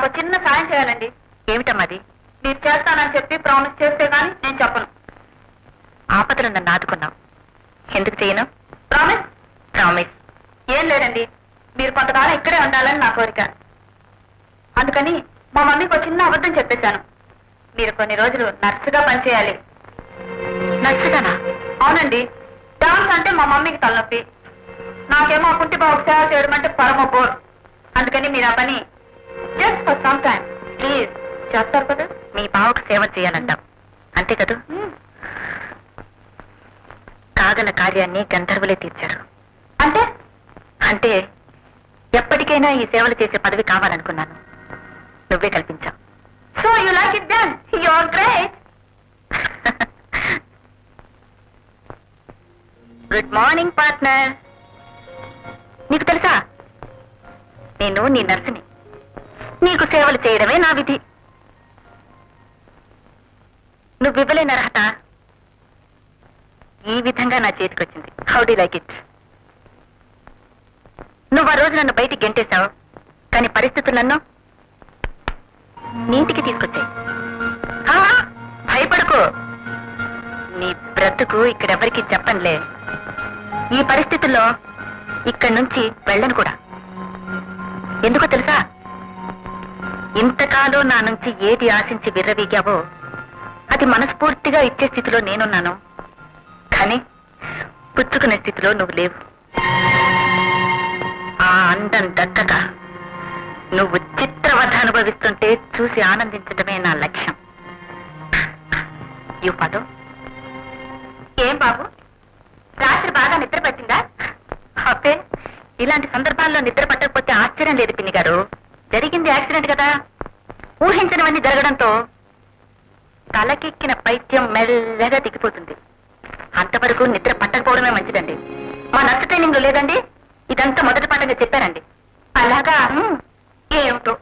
నాకు చిన్న సాయం చేయాలండి. ఏమిటమ్మది మీరు చేస్తానని చెప్పి ప్రామిస్ చేస్తే గానీ నేను చెప్పను. ఆపదలు నన్ను ఆదుకున్నావు. ఎందుకు చేయను? ప్రామిస్? ప్రామిస్. ఏం లేదండి. మీరు కొంతకాలం ఇక్కడే ఉండాలని నా కోరిక. అందుకని మా మమ్మీకి ఒక చిన్న అబద్ధం చెప్పేశాను. మీరు కొన్ని రోజులు నర్సుగా పనిచేయాలి. నచ్చదనా అవునండి. డాన్స్ అంటే మా మమ్మీకి తలనొప్పి. నాకేమో కుంటి బాబు సేవ చేయడం అంటే పరమ బోర్. అందుకని మీరు ఆ పని just for some time please చేస్తారు కదా? మీ బావకు సేవ చేయాలంటావు అంతే కదూ? కాగల కార్యాన్ని గంధర్వులే తీర్చారు. అంటే? అంటే ఎప్పటికైనా ఈ సేవలు చేసే పదవి కావాలనుకున్నాను. నువ్వే కల్పించావు. So you like it then your great good morning partner నీకు తెలుసా? నేను నీ నర్సుని. నీకు సేవలు చేయడమే నా విధి. నువ్వు ఇవ్వలేని అర్హత ఈ విధంగా నా చేతికొచ్చింది హౌ డి లైక్ ఇట్ నువ్వు ఆ రోజు నన్ను బయటికి గెంటేశావు. కానీ పరిస్థితులు నన్ను నీటికి తీసుకొచ్చాయి. ఆ, భయపడకు. నీ బ్రతుకు ఇక్కడెవరికి చెప్పనులే. ఈ పరిస్థితుల్లో ఇక్కడి నుంచి వెళ్ళను కూడా. ఎందుకో తెలుసా? ఇంతకాలం నా నుంచి ఏది ఆశించి విర్రవీగావో అది మనస్ఫూర్తిగా ఇచ్చే స్థితిలో నేనున్నాను. కానీ పుచ్చుకునే స్థితిలో నువ్వు లేవు. ఆ అందం దక్కక నువ్వు చిత్రవధ అనుభవిస్తుంటే చూసి ఆనందించడమే నా లక్ష్యం. యు పదో ఏం బాబు? రాత్రి బాగా నిద్ర పట్టిందా అబ్బే ఇలాంటి సందర్భాల్లో నిద్ర పట్టకపోతే ఆశ్చర్యం లేదు పిన్ని గారు. జరిగింది యాక్సిడెంట్ కదా. ఊహించినవన్నీ జరగడంతో తలకెక్కిన పైత్యం మెల్లగా దిగిపోతుంది అంతవరకు నిద్ర పట్టకపోవడమే మంచిదండి. మా నర్సు ట్రైనింగ్లో లేదండి. ఇదంతా మొదటి పండుగ చెప్పారండి. అలాగా? ఏమిటో?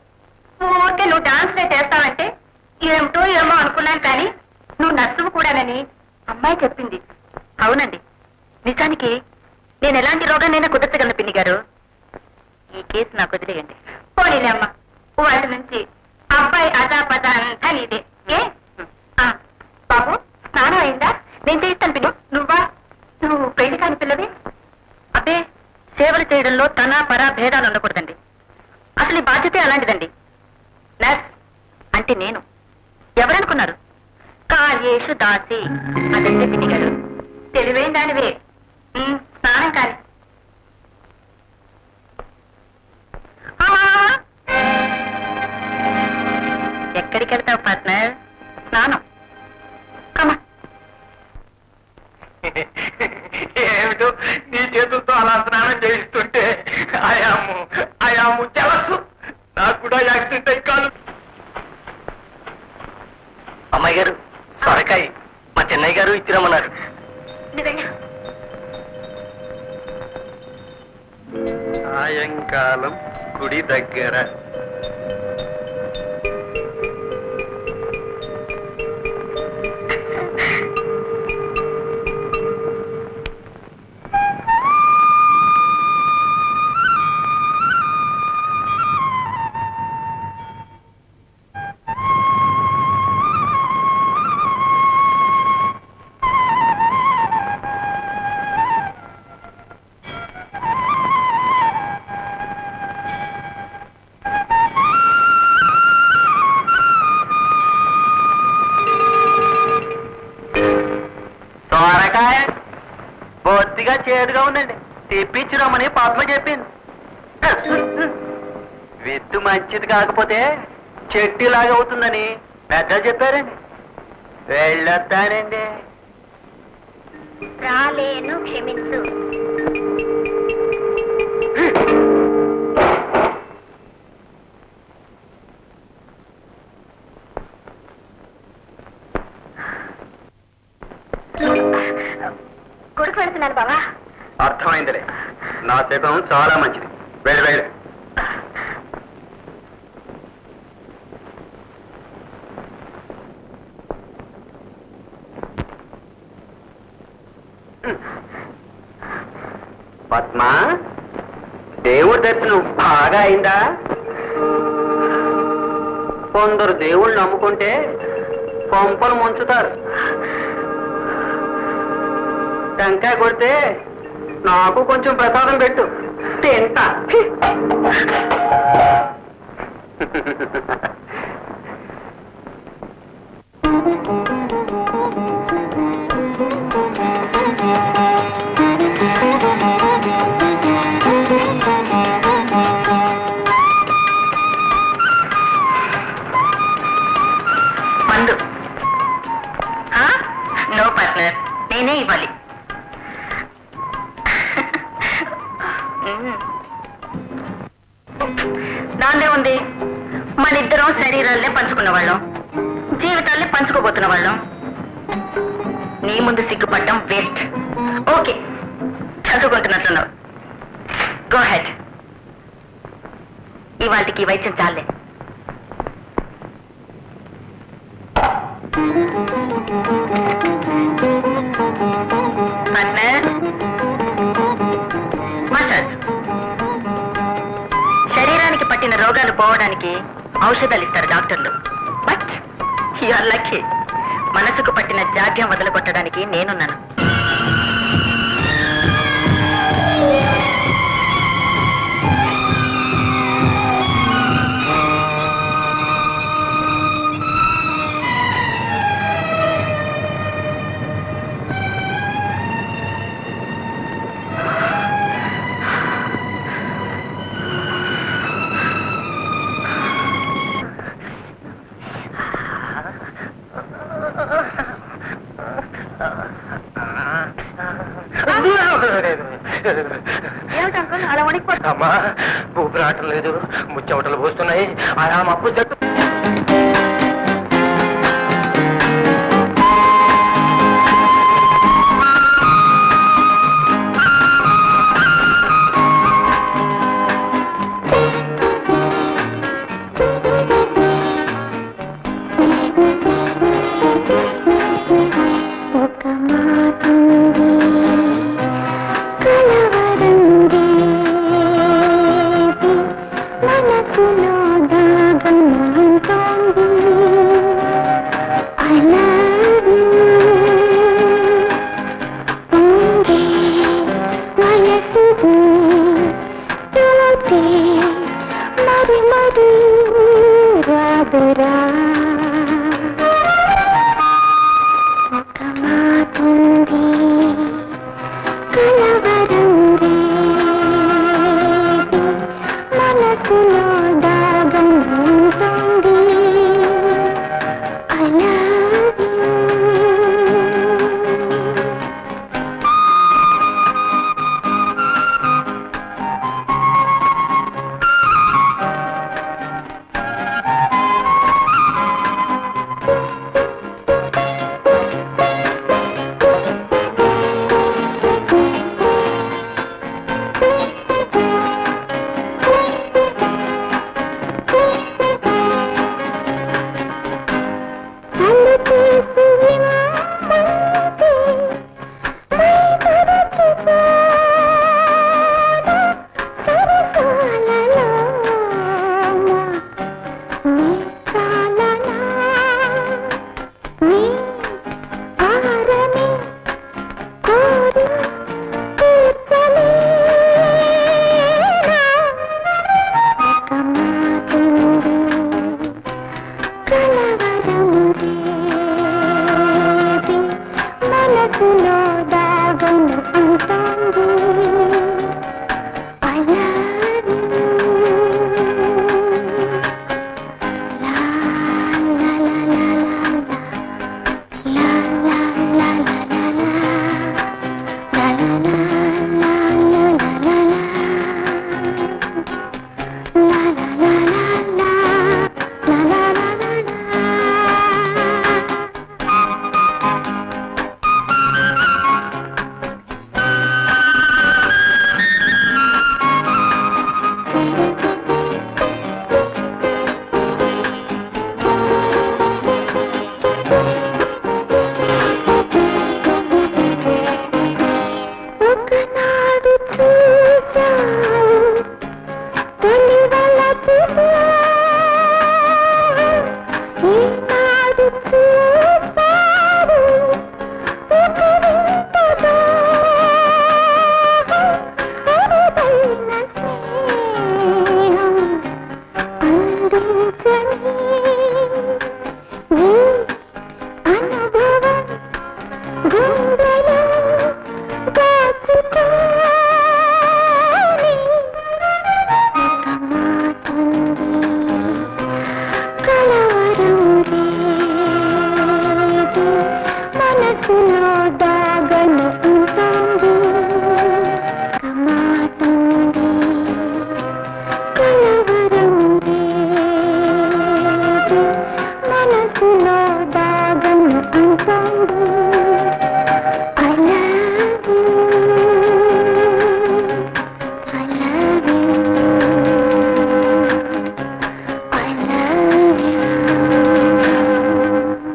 ఊరికే నువ్వు డాన్స్ చేస్తావంటే ఏమిటో ఏమో అనుకున్నాను కానీ నువ్వు నర్సువు కూడానని అమ్మాయి చెప్పింది. అవునండి. నిజానికి నేను ఎలాంటి రోగాన్నైనా కుదర్చగలను పిన్ని గారు. ఈ కేసు నాకు వదిలేయండి. పోనీలే అమ్మ వాటి నుంచి అబ్బాయి అదాపద అంతా నీదే. ఏ? ఆ, బాబు స్నానం అయిందా? నేను చేస్తాను పిన్ని. నువ్వా? నువ్వు పెళ్ళి కాని పిల్లవి? అబ్బే సేవలు చేయడంలో తన పర భేదాలు ఉండకూడదండి. అసలు ఈ బాధ్యతే అలాంటిదండి. నర్స్ అంటే నేను. ఎవరనుకున్నారు? కార్యేషు దాసి. అదంటే పిన్ని గారు. తెలివైన దానివే. ఉమ్, స్నానం కాని. ఎక్కడికి వెళ్తావు పార్ట్నర్? స్నానం. కమా. ఏమిటో నీ చేతులతో అలా స్నానం చేయిస్తుంటే ఆయాము ఆయాము చెలసు నాకు కూడా యాక్సిడెంట్ అయి కాలు. అమ్మాయి గారు సొరకాయ. మా చెన్నయ్య గారు ఇచ్చిరమ్మన్నారు. సాయంకాలం గుడి దగ్గర బొత్తిగా చేదుగా ఉందండి. తెప్పించురామని పద్మ చెప్పింది. విత్తు మంచిది కాకపోతే చెట్టులాగా అవుతుందని పెద్ద చెప్పారండి. వెళ్ళొస్తానండి. రాలేను క్షమించు. శకం చాలా మంచిది. వెళ్ళి వెళ్ళి పద్మ దేవుడి దర్శనం బాగా అయిందా? కొందరు దేవుళ్ళు నమ్ముకుంటే కొంపలు ముంచుతారు. టెంకాయ కొడితే నాకు కొంచెం ప్రసాదం పెట్టు తింటా you. ముందు సిగ్గుపడటం వేస్ట్. ఓకే. చదువుకుంటున్నట్లున్నావు గో హెడ్ ఇవాళకి వైద్యం చాలే. పార్ట్నర్ మసాజ్ శరీరానికి పట్టిన రోగాలు పోవడానికి ఔషధాలు ఇస్తారు డాక్టర్లు. బట్ ఆర్ లక్కీ మనసుకు పట్టిన జాగ్యం వదలగొట్టడానికి నేనున్నాను. ఏమిటి అంకుల్? అలా వణికిపోతుంది అమ్మా ఊపిరి రావటం లేదు. ముచ్చవటలు పోస్తున్నాయి. ఆ మప్పు జట్టు.